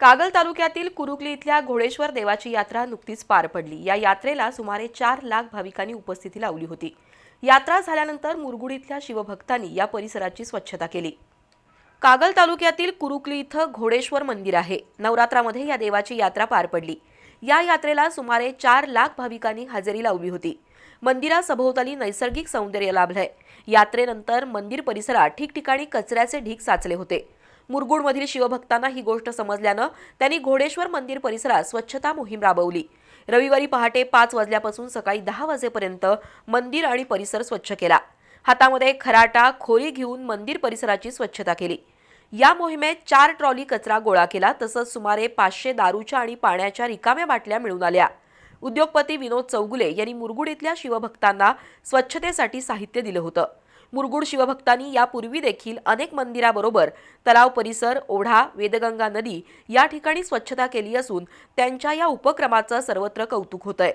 कागल तालुक्यातील कुरुकली इथल्या घोडेश्वर देवाची यात्रा नुकतीच पार पडली. या यात्रेला सुमारे चार लाख भाविकांनी उपस्थिती लावली होती. यात्रा झाल्यानंतर मुरगुड इथल्या शिवभक्तांनी या परिसराची स्वच्छता केली. कागल तालुक्यातील कुरुकली इथं घोडेश्वर मंदिर आहे. नवरात्रामध्ये या देवाची यात्रा पार पडली. या यात्रेला सुमारे चार लाख भाविकांनी हजेरी लावली होती. मंदिरासभोवताली नैसर्गिक सौंदर्य लाभलंय. यात्रेनंतर मंदिर परिसरात ठिकठिकाणी कचऱ्याचे ढीग साचले होते. मुरगुडमधील शिवभक्तांना ही गोष्ट समजल्यानं त्यांनी घोडेश्वर मंदिर परिसरात स्वच्छता मोहीम राबवली. रविवारी पहाटे पाच वाजल्यापासून सकाळी दहा वाजेपर्यंत मंदिर आणि परिसर स्वच्छ केला. हातामध्ये खराटा खोरी घेऊन मंदिर परिसराची स्वच्छता केली. या मोहिमेत चार ट्रॉली कचरा गोळा केला तसंच सुमारे पाचशे दारूच्या आणि पाण्याच्या रिकाम्या बाटल्या मिळून आल्या. उद्योगपती विनोद चौगुले यांनी मुरगुड इथल्या शिवभक्तांना स्वच्छतेसाठी साहित्य दिलं होतं. मुरगुड शिवभक्तांनी यापूर्वी देखील अनेक मंदिराबरोबर तलाव परिसर ओढा वेदगंगा नदी या ठिकाणी स्वच्छता केली असून त्यांच्या या उपक्रमाचं सर्वत्र कौतुक होतंय.